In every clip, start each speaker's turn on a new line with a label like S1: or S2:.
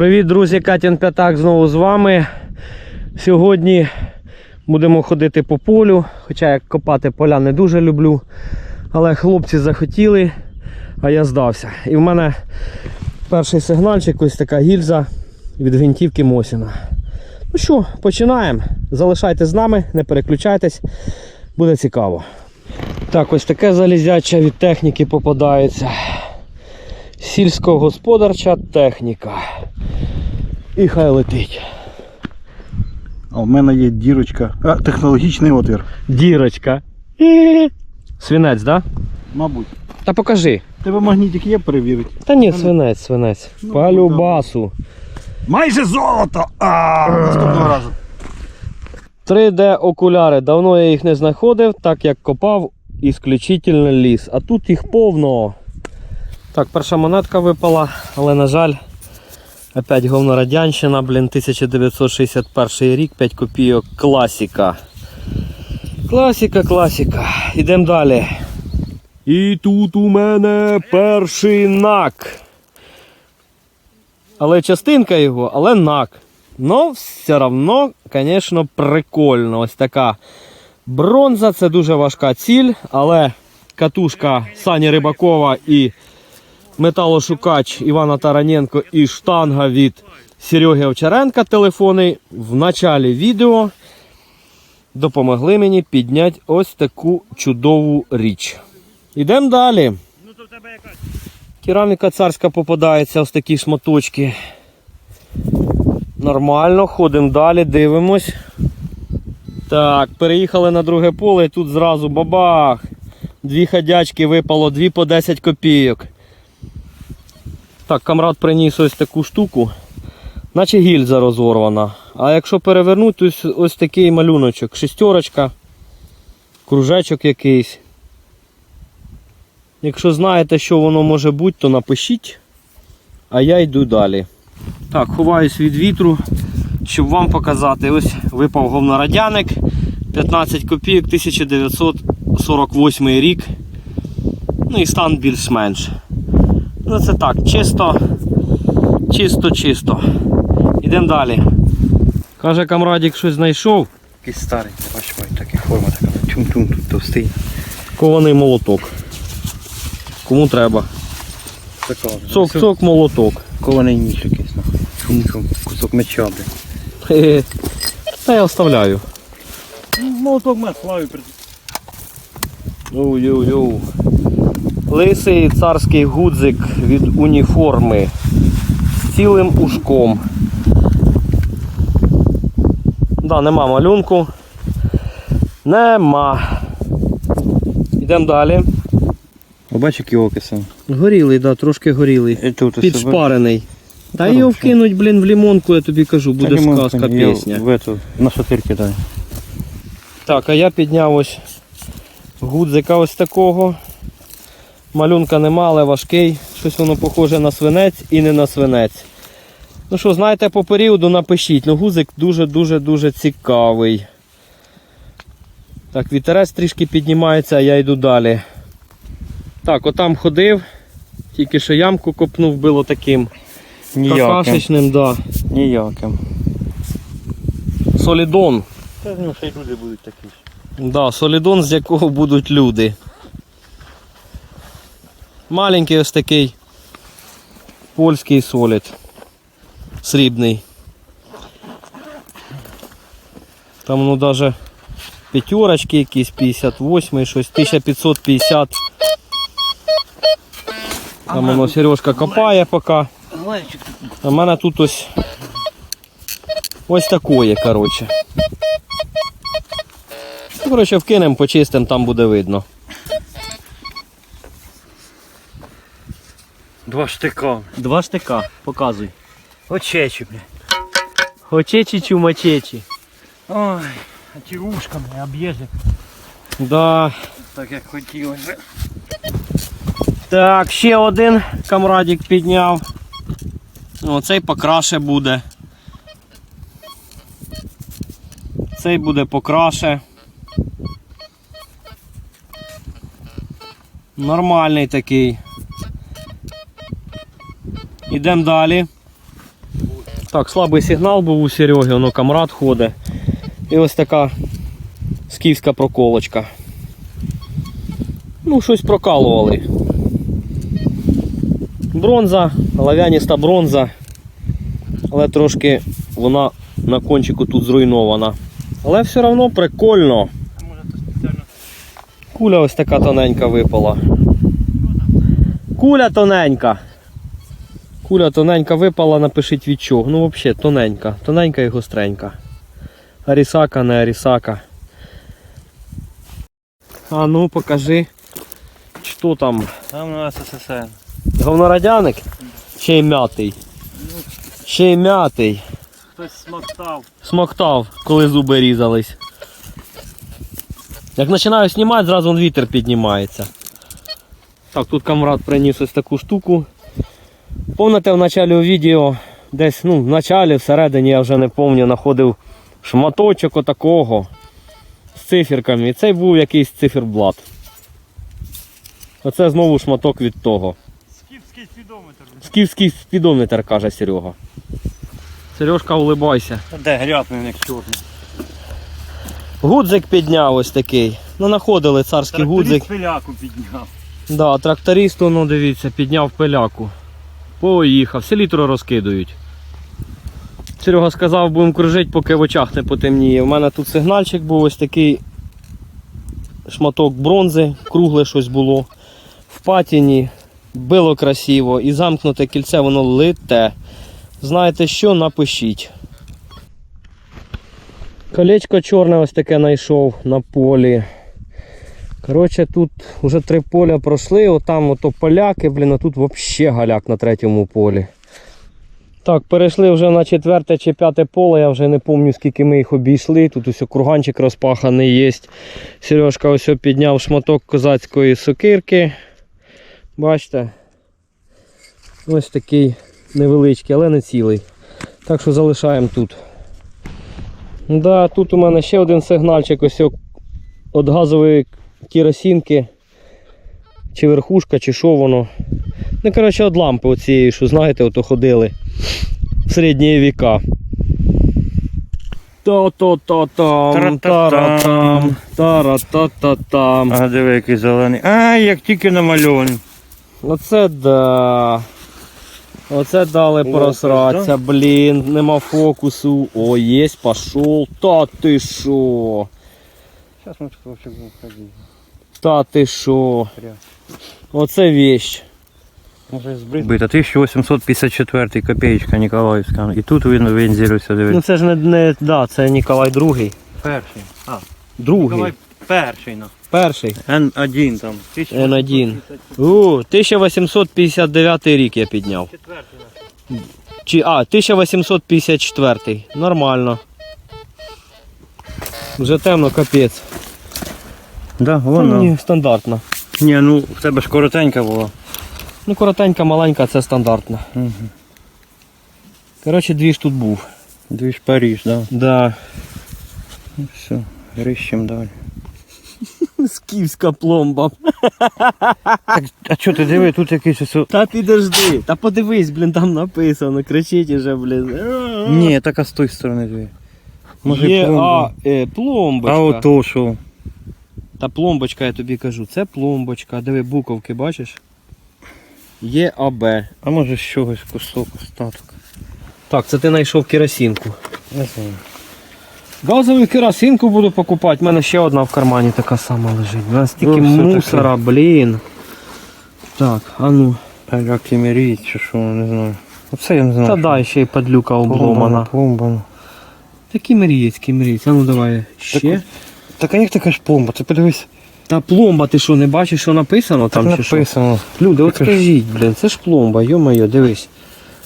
S1: Привіт, друзі! Катін П'ятак знову з вами. Сьогодні будемо ходити по полю, хоча я копати поля не дуже люблю. Але хлопці захотіли, а я здався. І в мене перший сигнальчик, ось така гільза від гвинтівки Мосіна. Ну що, починаємо. Залишайтесь з нами, не переключайтесь, буде цікаво. Так, ось таке залізяче від техніки попадається. Сільськогосподарча техніка. І хай летить.
S2: А в мене є дірочка. А, технологічний отвір.
S1: Дірочка. Свинець, да?
S2: Мабуть.
S1: Та покажи.
S2: Тебе магнітик є перевірити.
S1: Та ні, свинець, свинець.
S2: Ну,
S1: По любасу.
S2: Майже золото! А, наступного разу.
S1: 3D окуляри. Давно я їх не знаходив, так як копав ісключительно ліс. А тут їх повно. Так, перша монетка випала, але на жаль, опять говнорадянщина, блін, 1961 рік, 5 копійок, класіка. Класіка, класіка. Ідемо далі. І тут у мене перший нак. Але частинка його, але нак. Ну, все одно, звісно, прикольно. Ось така бронза, це дуже важка ціль, але катушка Сані Рибакова і металошукач Івана Тараненко і штанга від Сереги Овчаренка телефони в началі відео допомогли мені підняти ось таку чудову річ. Ідемо далі. Кераміка царська попадається, ось такі шматочки. Нормально, ходимо далі, дивимось. Так, переїхали на друге поле і тут зразу бабах. Дві ходячки випало, дві по 10 копійок. Так, камрад приніс ось таку штуку. Наче гільза розорвана. А якщо перевернути, то ось, ось такий малюночок. Шестерочка, кружечок якийсь. Якщо знаєте, що воно може бути, то напишіть. А я йду далі. Так, ховаюсь від вітру, щоб вам показати. Ось випав говнорадяник. 15 копійок, 1948 рік. Ну і стан більш-менш. Ну це так, чисто, чисто, чисто. Ідемо далі. Каже камрадік, щось знайшов.
S2: Якийсь старий, я бачу, має така форма така. Тюм-тюм тут товстий.
S1: Кований молоток. Кому треба. Цок-цок молоток.
S2: Кований ніж якийсь. нахуй. Чум-чум. Кусок меча, блін.
S1: Та я оставляю.
S2: Молоток мед славі
S1: Йоу-йоу-йоу. Лисий царський гудзик від уніформи з цілим ушком. Да, нема малюнку. Нема. Йдемо далі.
S2: Бачиш, які окиси.
S1: Горілий, да, трошки горілий.
S2: І тут
S1: Підшпарений. Та його вкинуть, блін, в лімонку, я тобі кажу, буде сказка пісня.
S2: В эту, на шатирки дай.
S1: Так, а я підняв ось гудзика ось такого. Малюнка нема, але важкий. Щось воно похоже на свинець і не на свинець. Ну що, знаєте, по періоду напишіть. Ну, гудзик дуже-дуже-дуже цікавий. Так, вітерець трішки піднімається, а я йду далі. Так, отам ходив, тільки що ямку копнув, було таким какашечним, да.
S2: Ніяким.
S1: Солідон.
S2: Та з нього ще й люди будуть такі.
S1: Да, солідон, з якого будуть люди. Маленький ось такий польський солід. Срібний. Там ну даже п'ятерочки якісь, 58 щось, 1550. Там воно Сережка копає поки. А в мене тут ось ось такое, коротше. Ну, Коротше, вкинемо, почистимо, там буде видно.
S2: Два штика.
S1: Два штика, показуй.
S2: Очечі, бля.
S1: Хочечі чумачечі.
S2: Ой, а ті ушками об'їжджать.
S1: Да.
S2: Так як хотілося.
S1: Так, ще один камрадик підняв. Оцей покраше буде. Цей буде покраше. Нормальний такий. Ідемо далі. Так, слабий сигнал був у Сереги, воно камрад ходить. І ось така скіфська проколочка. Ну, щось прокалували. Бронза, лав'яніста бронза. Але трошки вона на кончику тут зруйнована. Але все одно прикольно. Куля ось така тоненька випала. Куля тоненька. Куля тоненька випала, напишіть від чого. Ну, взагалі, тоненька. Тоненька і гостренька. Арісака, не арісака. А ну покажи, що там.
S3: Там на СССР.
S1: Говнорадяник? Ще й м'ятий. Ще й м'ятий.
S3: Хтось смоктав.
S1: Смоктав, коли зуби різались. Як починаю знімати, зразу вітер піднімається. Так, тут камрад приніс ось таку штуку. Помните в началі відео, десь, ну, в началі, всередині, я вже не пам'ятаю, знаходив шматочок отакого з циферками. І цей був якийсь циферблат. Оце знову шматок від того.
S3: Скіфський спідометр.
S1: Скіфський спідометр, каже Серега. Сережка, улибайся.
S3: Де гряпний, як чорний.
S1: Гудзик підняв ось такий. Ну, знаходили царський гудзик.
S3: пиляку підняв.
S1: Да, тракторист, ну дивіться, підняв пиляку. Поїхав, селітро розкидують. Серега сказав, будемо кружити, поки в очах не потемніє. У мене тут сигнальчик був ось такий шматок бронзи, кругле щось було. В патіні, било красиво і замкнуте кільце, воно лите. Знаєте що, напишіть. Колечко чорне ось таке знайшов на полі. Коротше, тут вже три поля пройшли, отам ото поляки, блін, а тут взагалі галяк на третьому полі. Так, перейшли вже на четверте чи п'яте поле, я вже не пам'ятаю, скільки ми їх обійшли. Тут ось курганчик розпаханий є. Сережка ось підняв шматок козацької сокирки. Бачите? Ось такий невеличкий, але не цілий. Так що залишаємо тут. Да, тут у мене ще один сигнальчик, ось від газової керосинки, чи верхушка, чи що воно. Ну, коротше, від лампи оцієї, що знаєте, ото ходили в середні віка. Та-та-та-там, таратам, таратата-там.
S3: А диви, який зелений. А, як тільки намальований.
S1: Оце да. Оце дали просратися, блін, нема фокусу. О, єсть, пошов. Та ти що?
S3: Зараз ми трошки будемо ходити.
S1: Та ти що? Оце вещь.
S3: Бита 1854 копеечка Ніколаївська. І тут він вензілився,
S1: Ну це ж не, не да, це Ніколай другий.
S3: Перший. А,
S1: Другий.
S3: Ніколай перший, ну.
S1: Перший.
S3: Н1 там.
S1: Н1. У, 1859 рік я підняв.
S3: Четвертий.
S1: Чи, а, 1854. Нормально. Вже темно, капець.
S3: Да,
S1: Та
S3: воно.
S1: мені стандартно.
S3: Ні, ну в тебе ж коротенька була.
S1: Ну, коротенька, маленька, це стандартно.
S3: Угу.
S1: Коротше, дві ж тут був.
S3: Дві ж Паріж, да.
S1: Да.
S3: Ну все, рищем далі.
S1: Скіфська пломба.
S3: Так, а що ти диви, тут якийсь ось...
S1: Та підожди. Та подивись, блін, там написано. Кричить уже, блін.
S3: Ні, так а з тої сторони диви. Може
S1: Є, а,
S3: пломба.
S1: е, пломбочка.
S3: А ото що?
S1: Та пломбочка, я тобі кажу, це пломбочка. Диви, буковки, бачиш? Є АБ.
S3: А може з чогось кусок остаток.
S1: Так, це ти знайшов керосинку.
S3: Не знаю.
S1: Газову керосинку буду покупати. У мене ще одна в кармані така сама лежить. У нас стільки
S3: Ну, все
S1: мусора, блін. Так, а ну.
S3: А як кімеріть чи що, не знаю. Оце я не знаю.
S1: Та
S3: що.
S1: дай ще й падлюка
S3: Пломба,
S1: обломана.
S3: Пломба.
S1: Такий мрієць, кімрієць. А ну давай ще.
S3: Так а як така ж пломба? Ти подивись.
S1: Та пломба, ти що, не бачиш, що написано
S3: Там
S1: там чи що?
S3: написано.
S1: Люди, от скажіть, блін, це ж пломба, йо-моє, дивись.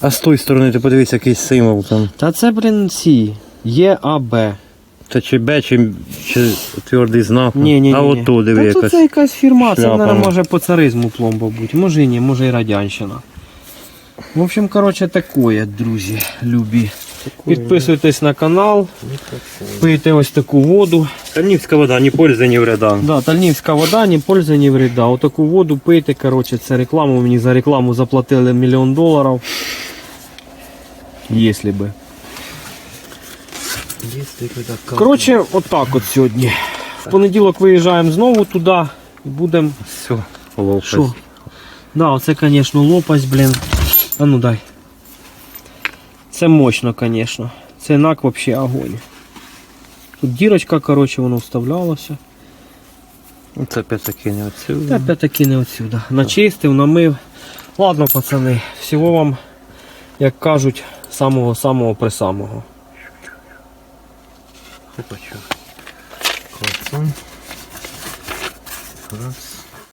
S3: А з тої сторони ти подивись якийсь символ там.
S1: Та це, блін, ці. Є АБ.
S3: Та чи Б, чи, чи твердий знак.
S1: Ні, ні, ні.
S3: А ото диви
S1: Та
S3: якась.
S1: це якась фірма, це,
S3: шляпа,
S1: наверное,
S3: ну.
S1: може по царизму пломба бути. Може і ні, може і радянщина. В общем, короче, такое, друзі, любі. Підписуйтесь на канал, пийте ось таку воду.
S3: Тарнівська вода, ні пользи, ні вреда.
S1: Да, тальнівська вода, ні польза, ні вреда. Отаку воду пийте, короче, це реклама. Мені за рекламу заплатили мільйон доларів. Если би. Коротше, отак от сьогодні. В понеділок виїжджаємо знову туди і будемо.
S3: Все, лопасть.
S1: Да, оце, звісно, лопасть, блін. А ну дай. Це мощно, звісно. Це нак взагалі огонь. Тут дірочка, коротше, воно вставлялося.
S3: Це п'ятаки не отсюда.
S1: Та п'ятаки не отсюда. Начистив, намив. Ладно, пацани, всього вам, як кажуть, самого-самого присамого.
S3: Опачу. Клацан. Раз.